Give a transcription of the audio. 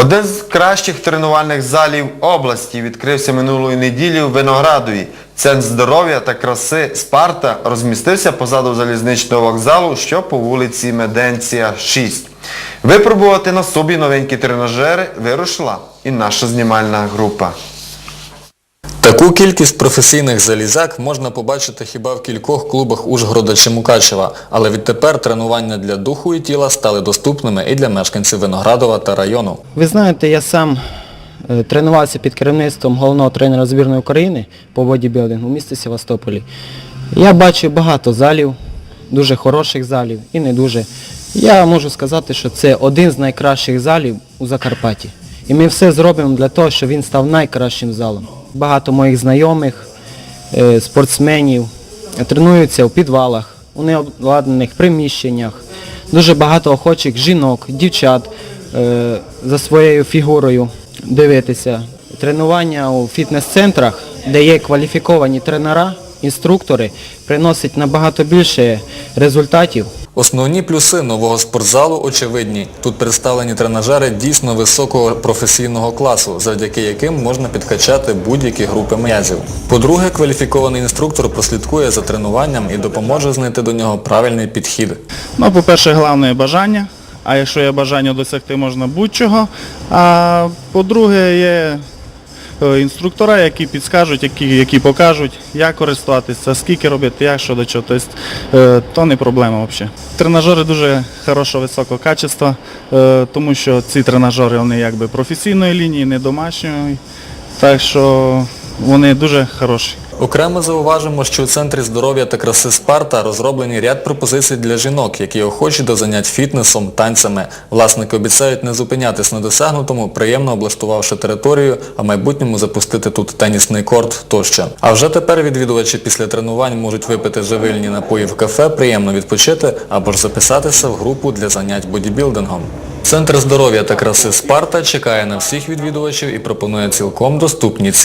Один з кращих тренувальних залів області відкрився минулої неділі в Виноградові. Центр здоров'я та краси Спарта розмістився позаду залізничного вокзалу, що по вулиці Меденція 6. Випробувати на собі новенькі тренажери вирушила і наша знімальна група. Таку кількість професійних залізак можна побачити хіба в кількох клубах Ужгорода чи Мукачева, але відтепер тренування для духу і тіла стали доступними і для мешканців Виноградова та району. Ви знаєте, я сам е, тренувався під керівництвом головного тренера збірної України по бодібілдингу у місті Севастополі. Я бачив багато залів, дуже хороших залів і не дуже. Я можу сказати, що це один з найкращих залів у Закарпатті. І ми все зробимо для того, щоб він став найкращим залом. Багато моїх знайомих, е, спортсменів тренуються у підвалах, у необладнаних приміщеннях. Дуже багато охочих жінок, дівчат е, за своєю фігурою дивитися. Тренування у фітнес-центрах, де є кваліфіковані тренера, інструктори, приносить набагато більше результатів. Основні плюси нового спортзалу очевидні. Тут представлені тренажери дійсно високого професійного класу, завдяки яким можна підкачати будь-які групи м'язів. По-друге, кваліфікований інструктор прослідкує за тренуванням і допоможе знайти до нього правильний підхід. Ну, по-перше, головне бажання. А якщо є бажання досягти можна будь-чого. А по-друге, є інструктора, які підскажуть, які, які покажуть, як користуватися, скільки робити, як що до чого. Тобто, е, то не проблема взагалі. Тренажери дуже хорошого високого качества, е, тому що ці тренажери вони якби професійної лінії, не домашньої. Так що вони дуже хороші. Окремо зауважимо, що у Центрі здоров'я та краси Спарта розроблені ряд пропозицій для жінок, які охочі до занять фітнесом, танцями. Власники обіцяють не зупинятись на досягнутому, приємно облаштувавши територію, а в майбутньому запустити тут тенісний корт тощо. А вже тепер відвідувачі після тренувань можуть випити живильні напої в кафе, приємно відпочити або ж записатися в групу для занять бодібілдингом. Центр здоров'я та краси Спарта чекає на всіх відвідувачів і пропонує цілком доступні ціни